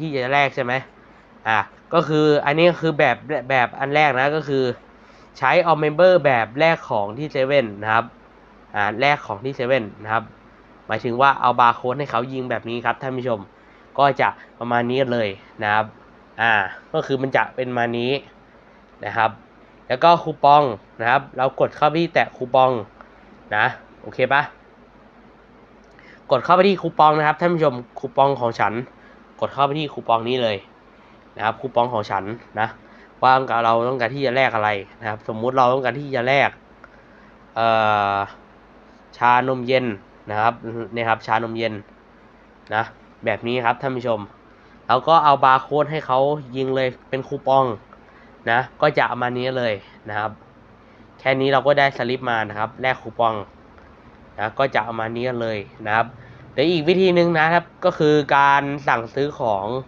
ที่จะแลกใช่ไหมอะก็คืออันนี้คือแบบแบบอันแรกนะก็คือใช้เอาเมมเบอร์แบบแรกของที่เซเว่นนะครับอ่าแรกของที่เซเว่นนะครับหมายถึงว่าเอาบาร์โค้ดให้เขายิงแบบนี้ครับท่านผู้ชมก็จะประมาณนี้เลยนะครับอ่าก็คือมันจะเป็นมานี้นะครับ แล้วก็คูปองนะครับ เรากดเข้าไปที่แตะคูปองนะโอเคปะกดเข้าไปที่คูปองนะครับท่านผู้ชมคูปองของฉัน กดเข้าไปที่คูปองนี้เลยนะครับคูปองของฉันนะว่าเราต้องการที่จะแลกอะไรนะครับ สมมุติเราต้องการที่จะแลกเอ่อชานมเย็นนะครับนี่ครับชานมเย็นนะแบบนี้ครับท่านผู้ชมแล้วก็เอาบาร์โค้ดให้เขายิงเลยเป็นคูปองนะก็จะเอามานี้เลยนะครับ แค่นี้เราก็ได้สลิปมานะครับแลกคูปองนะก็จะเอามานี้เลยนะครับ แต่อีกวิธีหนึ่งนะครับก็คือการสั่งซื้อของ